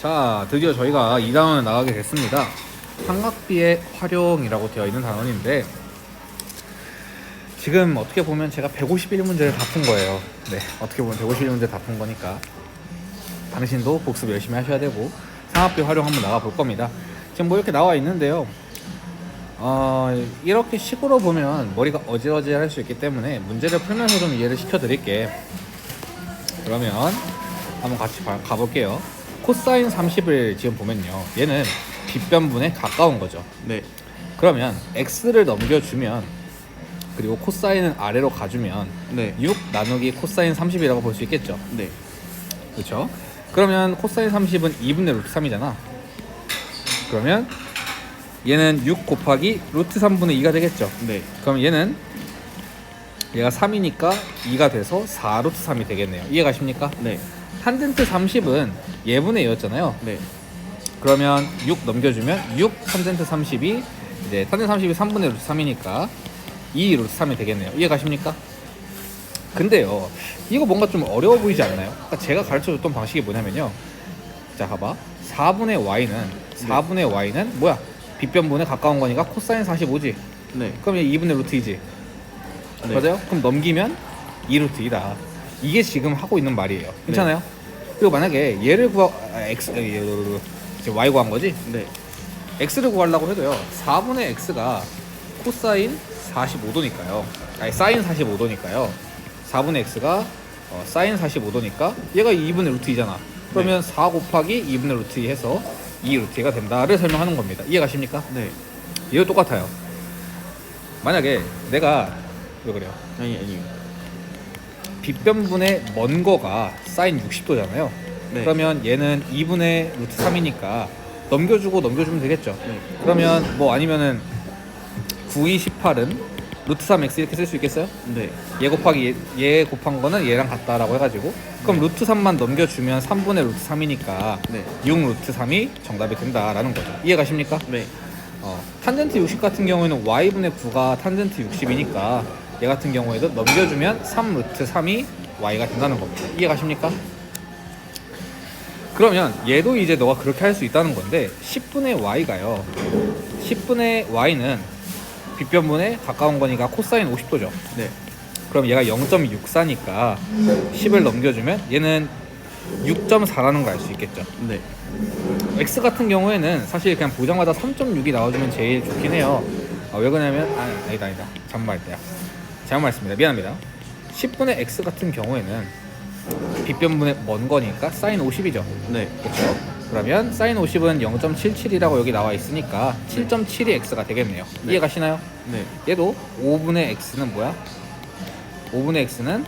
자, 드디어 저희가 2단원을 나가게 됐습니다. 삼각비의 활용이라고 되어 있는 단원인데 지금 어떻게 보면 제가 151문제를 다 푼 거예요. 네, 어떻게 보면 151문제 다 푼 거니까 당신도 복습 열심히 하셔야 되고 삼각비 활용 한번 나가 볼 겁니다. 지금 뭐 이렇게 나와 있는데요. 어, 이렇게 식으로 보면 머리가 어지러지할 수 있기 때문에 문제를 풀면서 좀 이해를 시켜드릴게. 그러면 한번 같이 봐- 가볼게요. 코사인 30을 지금 보면요. 얘는 빗변분에 가까운 거죠. 네. 그러면 x를 넘겨주면 그리고 코사인은 아래로 가주면 네. 6 나누기 코사인 30이라고 볼 수 있겠죠. 네. 그렇죠? 그러면 코사인 30은 2분의 루트 3이잖아. 그러면 얘는 6 곱하기 루트 3분의 2가 되겠죠. 네. 그럼 얘는 얘가 3이니까 2가 돼서 4 루트 3이 되겠네요. 이해가십니까? 네. 탄젠트 30은 예분의 2였잖아요. 네. 그러면 6 넘겨주면 6 탄젠트 30이 이제 탄젠트 30이 3분의 루트 3이니까 2 루트 3이 되겠네요. 이해 가십니까? 근데요, 이거 뭔가 좀 어려워 보이지 않나요? 그러니까 제가 가르쳐줬던 방식이 뭐냐면요. 자, 봐봐. 4분의 y는 4분의 y는 뭐야? 빗변분에 가까운 거니까 코사인 45지. 네. 그럼 얘 2분의 루트 2지. 네. 맞아요? 그럼 넘기면 2 루트 2다. 이게 지금 하고 있는 말이에요. 괜찮아요? 그리고 만약에 얘를 구하 아, x 아, 얘, 지금 y 구한 거지? 네. x를 구하려고 해도요. 4분의 x가 코사인 45도니까요. 아니 사인 45도니까요. 4분의 x가 어, 사인 45도니까 얘가 2분의 루트 2잖아. 그러면 4 곱하기 2분의 루트 2 해서 2 루트 2가 된다를 설명하는 겁니다. 이해가십니까? 네. 이거 똑같아요. 만약에 내가 왜 그래요? 아니 아니. 빗변분의 먼 거가 사인 60도잖아요. 네. 그러면 얘는 2분의 루트 3이니까 넘겨주고 넘겨주면 되겠죠. 네. 그러면 뭐 아니면은 9, 2, 18은 루트 3x 이렇게 쓸 수 있겠어요? 네. 얘 곱하기 얘, 얘 곱한 거는 얘랑 같다라고 해가지고 그럼 네. 루트 3만 넘겨주면 3분의 루트 3이니까 네. 6 루트 3이 정답이 된다라는 거죠. 이해가십니까? 네. 어, 탄젠트 60 같은 경우에는 y분의 9가 탄젠트 60이니까 얘 같은 경우에도 넘겨주면 3 루트 3이 y가 된다는 겁니다. 이해가십니까? 그러면 얘도 이제 너가 그렇게 할 수 있다는 건데 10분의 y가요. 10분의 y는 빗변분에 가까운 거니까 코사인 50도죠. 네. 그럼 얘가 0.64니까 10을 넘겨주면 얘는 6.4라는 거 알 수 있겠죠. 네. X 같은 경우에는 사실 그냥 보자마자 3.6이 나와주면 제일 좋긴 해요. 아, 왜 그러냐면 아, 아니다 아니다 잘못 말했다. 잘못 말했습니다. 미안합니다. 10분의 X 같은 경우에는 빗변분의 먼 거니까 사인 50이죠. 네. 그렇죠? 그러면 사인 50은 0.77이라고 여기 나와 있으니까 7.72 X가 되겠네요. 네. 이해가시나요? 네. 얘도 5분의 X는 뭐야? 5분의 X는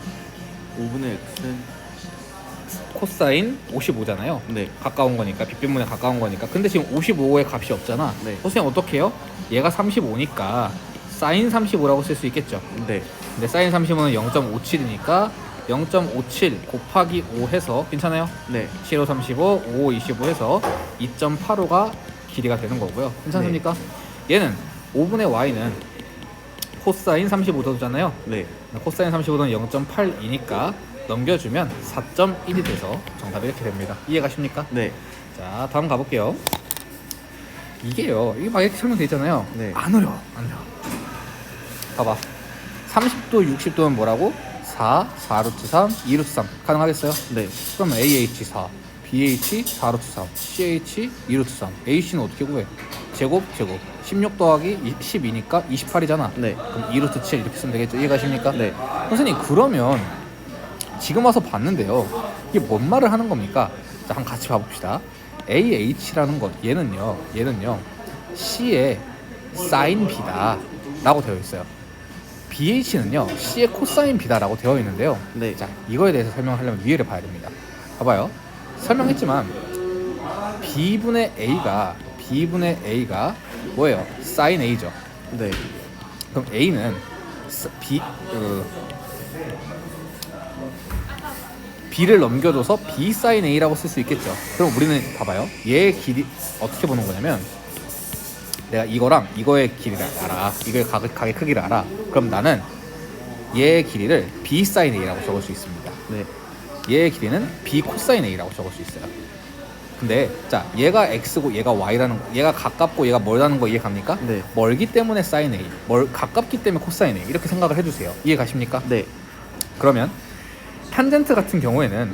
5분의 x는 코사인 55잖아요. 네. 가까운 거니까 빗변분에 가까운 거니까 근데 지금 55의 값이 없잖아 네. 선생님 어떻게 해요? 얘가 35니까 사인 35라고 쓸 수 있겠죠 네. 근데 사인 35는 0.57이니까 0.57 곱하기 5 해서 괜찮아요? 네. 7, 5, 35, 5, 5, 25 해서 2.85가 길이가 되는 거고요 괜찮습니까? 얘는 5분의 y는 코사인 35도잖아요 네. 코사인 35도는 0.82니까 넘겨주면 4.1이 돼서 정답이 이렇게 됩니다 이해가십니까? 네. 자 다음 가볼게요 이게요 이게 막 이렇게 설명돼 있잖아요 네. 안 어려워 안 어려워 봐봐 30도 60도는 뭐라고? 4, 4루트 3, 2루트 3 가능하겠어요? 네. 그러면 AH 4 BH 4루트 3 CH 2루트 3 AC는 어떻게 구해? 제곱 제곱 16 더하기 12니까 28이잖아 네. 그럼 2루트 7 이렇게 쓰면 되겠죠 이해가십니까? 네. 선생님 그러면 지금 와서 봤는데요 이게 뭔 말을 하는 겁니까? 자 한번 같이 봐봅시다 AH라는 것 얘는요 얘는요 C의 사인 B다 라고 되어 있어요 BH는요 C의 코사인 B다 라고 되어 있는데요 네. 자 이거에 대해서 설명하려면 위에를 봐야 됩니다 봐봐요 설명했지만 B분의 A가 B분의 A가 뭐예요? 사인 A죠 네. 그럼 A는 스- B 그 B를 넘겨줘서 B 사인 A라고 쓸 수 있겠죠. 그럼 우리는 봐봐요. 얘의 길이 어떻게 보는 거냐면 내가 이거랑 이거의 길이를 알아. 이거의 각, 각의 크기를 알아. 그럼 나는 얘의 길이를 B 사인 A라고 적을 수 있습니다. 네. 얘의 길이는 b 코사인 a라고 적을 수 있어요. 근데 자 얘가 x고 얘가 y라는 거, 얘가 가깝고 얘가 멀다는 거 이해 갑니까? 네. 멀기 때문에 사인 a, 멀 가깝기 때문에 코사인 a 이렇게 생각을 해주세요. 이해 가십니까? 네. 그러면 탄젠트 같은 경우에는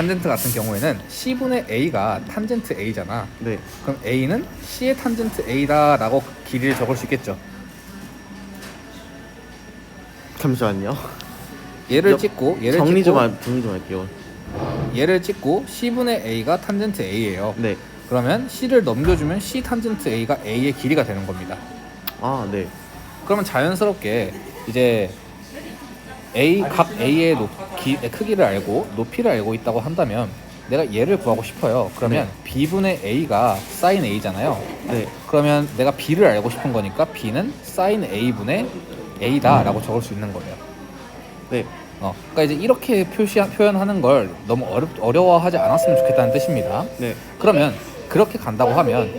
탄젠트 같은 경우에는 c분의 a가 탄젠트 a잖아. 네. 그럼 a는 c의 탄젠트 a다라고 길이를 적을 수 있겠죠. 잠시만요. 얘를 여- 찍고 얘를 정리 좀 찍고 할, 정리 좀 할게요. 얘를 찍고 c분의 a가 탄젠트 a예요. 네. 그러면 c를 넘겨주면 c 탄젠트 a가 a의 길이가 되는 겁니다. 아, 네. 그러면 자연스럽게 이제 a 각 a의 높, 기, 크기를 알고 높이를 알고 있다고 한다면 내가 얘를 구하고 싶어요. 그러면 b분의 a가 sin a잖아요. 네. 그러면 내가 b를 알고 싶은 거니까 b는 sin a분의 a다라고 적을 수 있는 거예요. 네. 어, 그러니까 이제 이렇게 표시 표현하는 걸 너무 어렵, 어려워하지 않았으면 좋겠다는 뜻입니다. 네. 그러면 그렇게 간다고 하면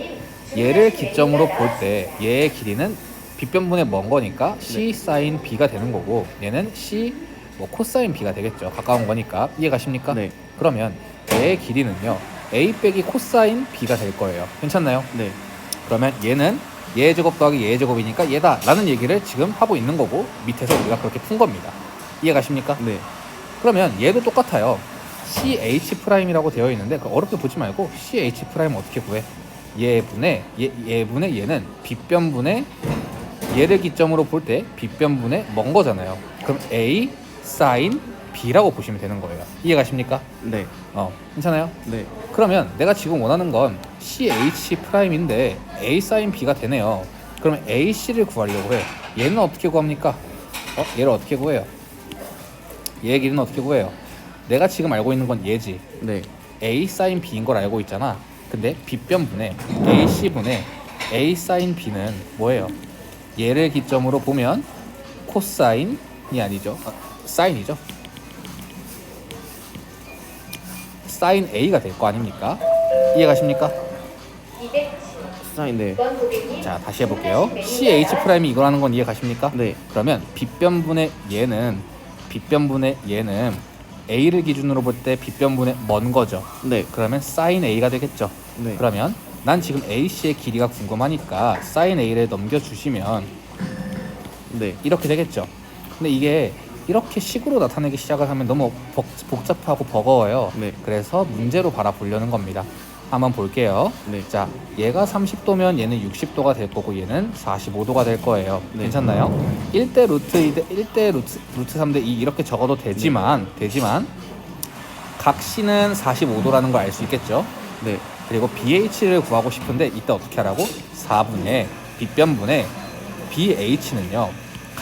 얘를 기점으로 볼 때 얘의 길이는 빗변분의 먼 거니까 c 사인 b가 되는 거고 얘는 c 뭐 코사인 b가 되겠죠. 가까운 거니까 이해 가십니까? 네. 그러면 얘의 길이는요 a 빼기 코사인 b가 될 거예요. 괜찮나요? 네. 그러면 얘는 얘 제곱 더하기 얘 제곱이니까 얘다라는 얘기를 지금 하고 있는 거고 밑에서 우리가 그렇게 푼 겁니다. 이해 가십니까? 네. 그러면 얘도 똑같아요. CH 프라임이라고 되어 있는데 그 어렵게 보지 말고 CH 프라임 어떻게 구해? 얘분의 얘 얘분의 얘는 빗변분의 얘를 기점으로 볼 때 빗변분의 먼 거잖아요. 그럼 A 사인 B라고 보시면 되는 거예요. 이해 가십니까? 네. 어, 괜찮아요? 네. 그러면 내가 지금 원하는 건 CH 프라임인데 A 사인 B가 되네요. 그러면 AC를 구하려고 해. 얘는 어떻게 구합니까? 어? 얘를 어떻게 구해요? 얘의 길이는 어떻게 구해요? 내가 지금 알고 있는 건 얘지. 네. A 사인 B인 걸 알고 있잖아. 근데 빗변분의 AC분의 A 사인 B는 뭐예요? 얘를 기점으로 보면 코사인이 아니죠. 아, 사인이죠. 사인 A가 될 거 아닙니까? 이해 가십니까? 사인 네. 자, 다시 해볼게요. CH 프라임이 이거라는 건 이해 가십니까? 네. 그러면 빗변분의 얘는 빗변분의 얘는 A를 기준으로 볼 때 빗변분의 먼 거죠. 네. 그러면 sin A가 되겠죠. 네. 그러면 난 지금 AC의 길이가 궁금하니까 sin A를 넘겨주시면 네. 이렇게 되겠죠. 근데 이게 이렇게 식으로 나타내기 시작을 하면 너무 복, 복잡하고 버거워요. 네. 그래서 문제로 바라보려는 겁니다. 한번 볼게요. 네. 자, 얘가 30도면 얘는 60도가 될 거고 얘는 45도가 될 거예요. 네. 괜찮나요? 1대 루트 2대 1대 루트, 루트 3대 2 이렇게 적어도 되지만 되지만 각 C는 45도라는 걸 알 수 있겠죠? 네. 그리고 BH를 구하고 싶은데 이때 어떻게 하라고? 4분의 빗변분의 BH는요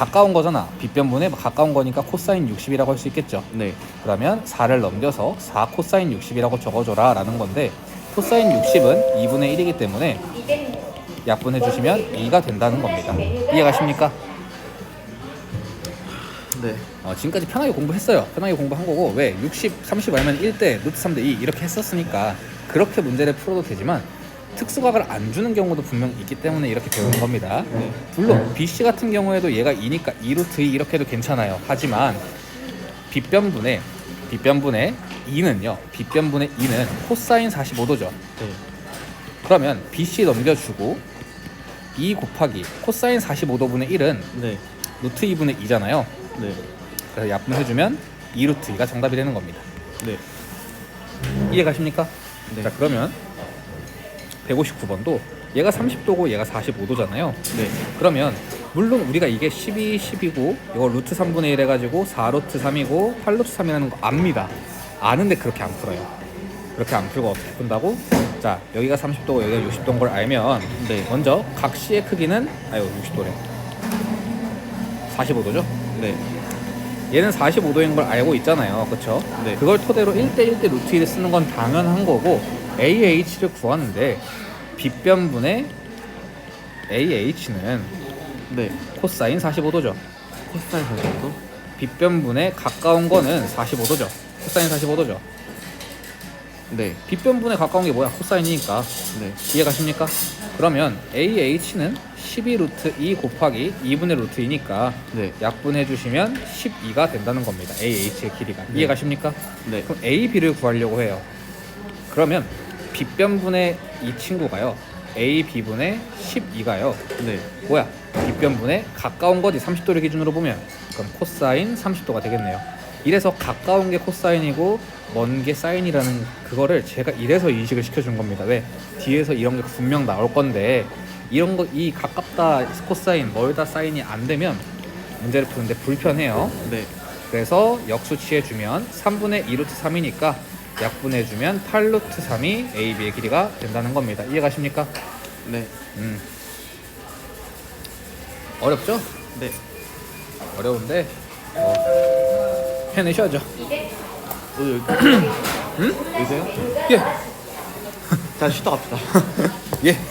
가까운 거잖아 빗변분의 가까운 거니까 코사인 60이라고 할 수 있겠죠 네. 그러면 4를 넘겨서 4 코사인 60이라고 적어줘라 라는 건데 코사인 60은 2분의 1이기 때문에 약분해 주시면 2가 된다는 겁니다 이해 가십니까? 네. 어, 지금까지 편하게 공부했어요. 편하게 공부한 거고 왜 60, 30 알면 1대 루트 3대 2 이렇게 했었으니까 그렇게 문제를 풀어도 되지만 특수각을 안 주는 경우도 분명 있기 때문에 이렇게 배우는 겁니다. 네. 물론 BC 같은 경우에도 얘가 2니까 2 루트 2 이렇게 해도 괜찮아요. 하지만 빗변분의 빗변분의 2는요. 빗변분의 2는 코사인 45도죠. 네. 그러면 BC 넘겨주고 2 곱하기 코사인 45도분의 1은 네. 루트 2분의 2잖아요. 네. 그래서 약분해주면 2루트 2가 정답이 되는 겁니다. 네. 이해 가십니까? 네. 자 그러면 159번도 얘가 30도고 얘가 45도잖아요. 네. 그러면 물론 우리가 이게 12, 10이고 이거 루트 3분의 1 해가지고 4루트 3이고 8루트 3이라는 거 압니다. 아는데 그렇게 안 풀어요. 그렇게 안 풀고 어떻게 푼다고? 자 여기가 30도고 여기가 60도인 걸 알면 네. 먼저 각 C의 크기는 아유 60도래 45도죠? 네. 얘는 45도인 걸 알고 있잖아요. 그쵸? 네. 그걸 토대로 1대 1대 루트 1을 쓰는 건 당연한 거고 AH를 구하는데 빗변분의 AH는 네. 코사인 45도죠. 코사인 45도? 빗변분에 가까운 거는 45도죠. 코사인 45도죠. 네. 빗변분에 가까운 게 뭐야? 코사인이니까 네. 이해가십니까? 그러면 AH는 12 루트 2 곱하기 2분의 루트 2니까 네. 약분해 주시면 12가 된다는 겁니다. AH의 길이가 이해가십니까? 네. 그럼 AB를 구하려고 해요. 그러면 빗변분의 이 친구가요. AB분의 12가요. 네. 뭐야? 빗변분에 가까운 거지 30도를 기준으로 보면 그럼 코사인 30도가 되겠네요. 이래서 가까운 게 코사인이고 먼 게 사인이라는 그거를 제가 이래서 인식을 시켜준 겁니다. 왜? 뒤에서 이런 게 분명 나올 건데 이런 거 이 가깝다 코사인 멀다 사인이 안 되면 문제를 푸는데 불편해요. 네. 그래서 역수치해 주면 3분의 2루트 3이니까 약분해 주면 8루트 3이 AB의 길이가 된다는 겁니다. 이해가십니까? 네. 음. 어렵죠? 네. 어려운데 어, 해내셔야죠. 어, 여기. 응? 여기세요? 예, 자, 쉬다 갑시다. 예.